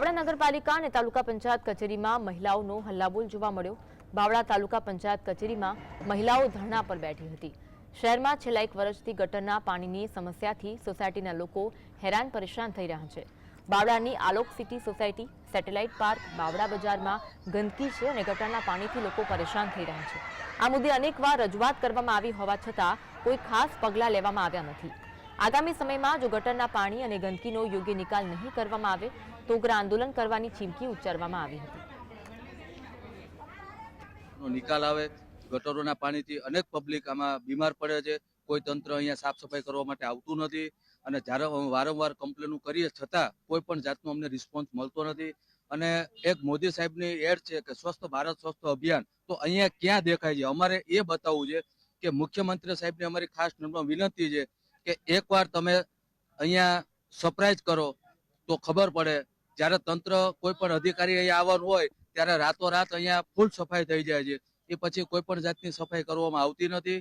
બાવળા નગરપાલિકા અને તાલુકા પંચાયત કચેરીમાં મહિલાઓનો હલ્લાબોલ જોવા મળ્યો. બાવળા તાલુકા પંચાયત કચેરીમાં મહિલાઓ ધરણા પર બેઠી હતી. શહેરમાં છેલ્લા એક વર્ષથી ગટરના પાણીની સમસ્યાથી સોસાયટીના લોકો હેરાન પરેશાન થઈ રહ્યા છે. બાવળાની Alok city society, satellite park, Bavla બજારમાં ગંદકી છે અને ગટરના પાણીથી લોકો પરેશાન થઈ રહ્યા છે. આ મુદ્દે અનેકવાર રજૂઆત કરવામાં આવી હોવા છતાં કોઈ ખાસ પગલાં લેવામાં આવ્યા નથી. આગામી સમયમાં જો ગટરના પાણી અને ગંદકીનો યોગ્ય નિકાલ નહીં કરવામાં આવે, તો ઉગ્ર આંદોલન કરવાની ચીમકી ઉચ્ચારવામાં આવી હતી. નિકાલ આવે, ગટરોના પાણીથી અનેક પબ્લિક આમાં બીમાર પડે છે. કોઈ તંત્ર અહીંયા સાફ સફાઈ કરવા માટે આવતું નથી અને જ્યારે વારંવાર કમ્પ્લેનો કરીએ છતાં કોઈ પણ જાતનો અમને રિસ્પોન્સ મળતો નથી. અને એક મોદી સાહેબની એડ છે કે સ્વસ્થ ભારત, સ્વસ્થ અભિયાન, તો અહીંયા ક્યાં દેખાય છે? અમારે એ બતાવવું છે કે મુખ્યમંત્રી સાહેબને અમારી ખાસ વિનંતી છે કે એકવાર તમે અહીંયા સરપ્રાઈઝ કરો, તો ખબર પડે. જ્યારે તંત્ર કોઈ પણ અધિકારી અહીંયા આવવાનું હોય, ત્યારે રાતોરાત અહીંયા ફૂલ સફાઈ થઈ જાય છે. એ પછી કોઈ પણ જાતની સફાઈ કરવામાં આવતી નથી.